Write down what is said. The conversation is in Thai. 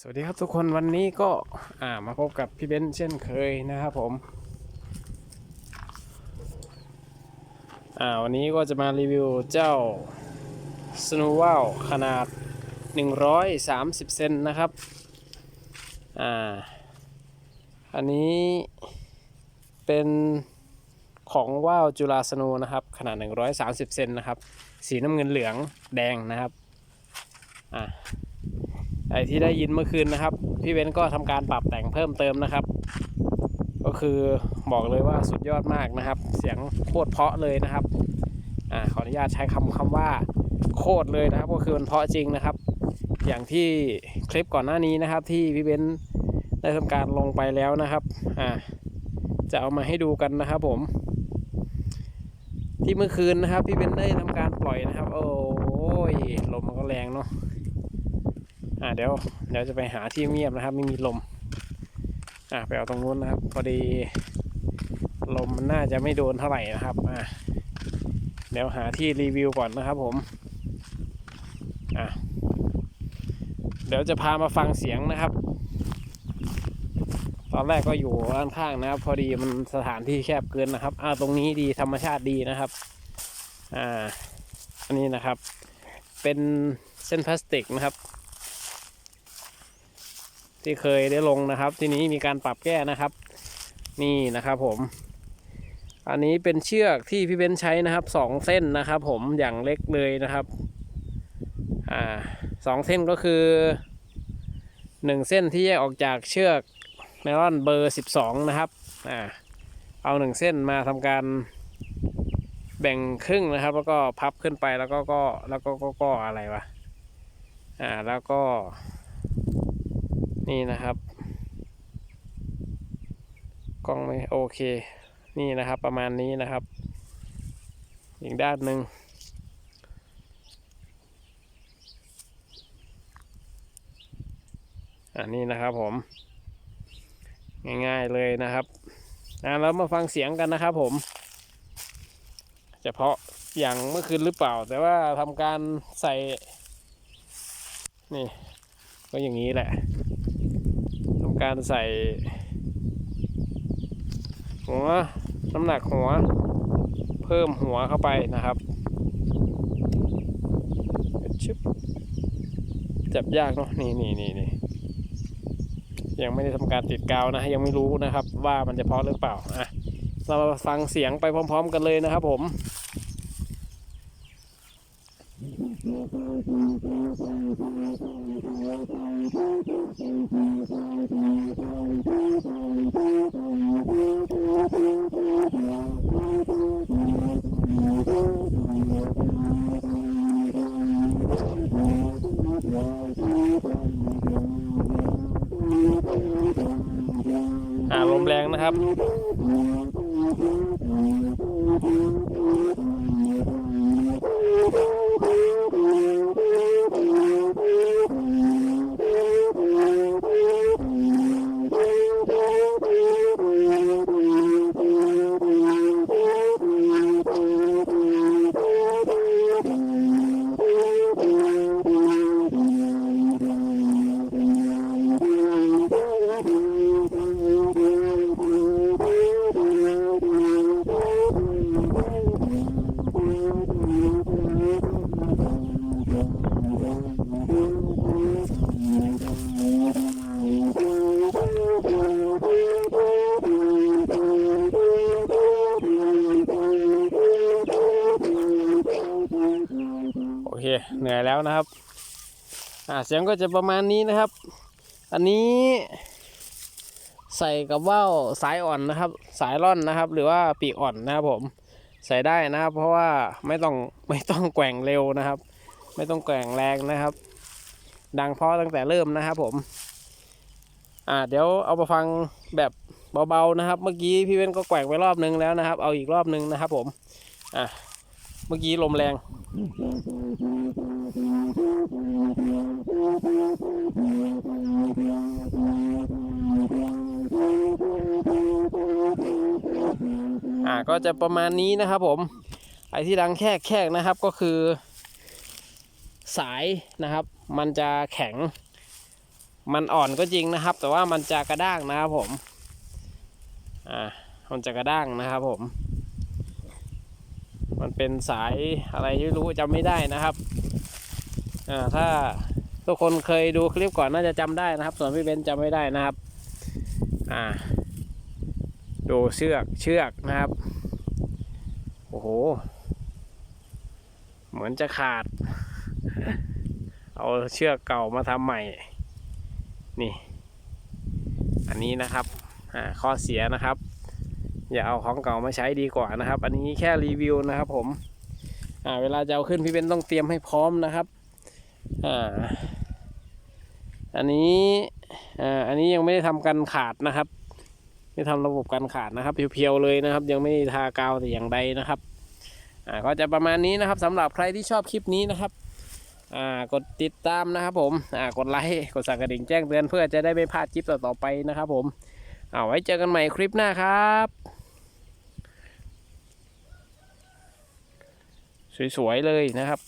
สวัสดีครับทุกคนวันนี้ก็อ่ามาพบกับพี่เบนซ์เช่นเคยนะครับผมอ่าวันนี้ก็จะมารีวิวเจ้า s n o w a l ขนาด 130 เซนนะครับอ่าอันนี้เป็นของว่าวจุฬาสโนนะครับ ขนาด 130 เซนนะครับ สีน้ำเงินเหลืองแดงนะครับอ่า ไอที่ได้ยินเมื่อคืนนะครับ พี่เบนก็ทำการปรับแต่งเพิ่มเติมนะครับ ก็คือบอกเลยว่าสุดยอดมากนะครับ เสียงโคตรเพาะเลยนะครับอ่าขออนุญาตใช้คำคำว่าโคตรเลยนะครับ ก็คือมันเพาะจริงนะครับ อย่างที่คลิปก่อนหน้านี้นะครับ ที่พี่เบนได้ทำการลงไปแล้วนะครับอ่าจะเอามาให้ดูกันนะครับผม ที่เมื่อคืนนะครับ พี่เบนได้ทำการปล่อยนะครับ โอ้ยลมมันก็แรงเนาะ อ่าเดี๋ยวเดี๋ยวจะไปหาที่เงียบนะครับ ไม่มีลม อ่าไปเอาตรงนู้นนะครับ พอดี ลมมันน่าจะไม่โดนเท่าไหร่นะครับอ่าเดี๋ยวหาที่รีวิวก่อนนะครับผมอ่าเดี๋ยวจะพามาฟังเสียงนะครับ ตอนแรกก็อยู่ด้านข้างนะครับ พอดีมันสถานที่แคบเกินนะครับอ่าตรงนี้ดีธรรมชาติดีนะครับอ่าอันนี้นะครับ เป็นเส้นพลาสติกนะครับ ที่เคยได้ลงนะครับ ทีนี้มีการปรับแก้นะครับ นี่นะครับผม อันนี้เป็นเชือกที่พี่เบนใช้นะครับสองเส้นนะครับ ผมอย่างเล็กเลยนะครับอ่าสองเส้นก็คือหนึ่งเส้นที่แยกออกจากเชือกไนลอนเบอร์สิบสองนะครับอ่าเอาหนึ่งเส้นมาทำการแบ่งครึ่งนะครับ แล้วก็พับขึ้นไปแล้วก็ก็แล้วก็ก็ก็อะไรวะอ่าแล้วก็ นี่นะครับกล้องไม่โอเค นี่นะครับ ประมาณนี้นะครับ อีกด้านหนึ่งอันนี้นะครับผม ง่ายๆเลยนะครับอะแล้วมาฟังเสียงกันนะครับผม เฉพาะอย่างเมื่อคืนหรือเปล่า แต่ว่าทำการใส่ นี่ ก็อย่างนี้แหละ การใส่ หัวน้ำหนักหัว เพิ่มหัวเข้าไปนะครับชึบจับยากเนาะนี่นี่นี่นี่ยังไม่ได้ทำการติดกาวนะ ยังไม่รู้นะครับ ว่ามันจะพอหรือเปล่าอะเรามาฟังเสียงไปพร้อม ๆ กันเลยนะครับผม อ่าลมแรงนะครับ โอเค เหนื่อยแล้วนะครับ อ่าเสียงก็จะประมาณนี้นะครับ อันนี้ใส่กับว่าวสายอ่อนนะครับ สายร่อนนะครับ หรือว่าปีกอ่อนนะครับผมใส่ได้นะครับ เพราะว่าไม่ต้องไม่ต้องแกว่งเร็วนะครับ ไม่ต้องแกว่งแรงนะครับ ดังพราะตั้งแต่เริ่มนะครับผมอ่าเดี๋ยวเอามาฟังแบบเบาๆนะครับ เมื่อกี้พี่เว้นก็แกว่งไปรอบนึงแล้วนะครับ เอาอีกรอบนึงนะครับผมอะ เมื่อกี้ลมแรง อ่าก็จะประมาณนี้นะครับผม ไอ้ที่ดังแคกแคกนะครับก็คือ สายนะครับ มันจะแข็ง มันอ่อนก็จริงนะครับ แต่ว่ามันจะกระด้างนะครับผม อ่า มันจะกระด้างนะครับผม มันเป็นสายอะไรไม่รู้จำไม่ได้นะครับอ่าถ้าทุกคนเคยดูคลิปก่อนน่าจะจำได้นะครับ ส่วนพี่เบนซ์จำไม่ได้นะครับอ่าดูเชือกเชือกนะครับโอ้โห เหมือนจะขาด เอาเชือกเก่ามาทำใหม่ นี่ อันนี้นะครับอ่าข้อเสียนะครับ อย่าเอาของเก่ามาใช้ดีกว่านะครับ อันนี้แค่รีวิวนะครับ ผมเวลาจะเอาขึ้นพี่เบนต้องเตรียมให้พร้อมนะครับอ่าอันนี้อ่าอันนี้ยังไม่ได้ทำกันขาดนะครับ ไม่ทำระบบกันขาดนะครับเพียวๆเลยนะครับ ยังไม่ไทากาวแต่อย่างใดนะครับอ่าก็จะประมาณนี้นะครับสำหรับใครที่ชอบคลิปนี้นะครับอ่ากดติดตามนะครับ ผมอ่ากดไลค์กดสั่นกระดิ่งแจ้งเตือนเพื่อจะได้ไม่พลาดคลิปต่อๆไปนะครับ ผมเอาไว้เจอกันใหม่คลิปหน้าครับ สวยๆเลยนะครับ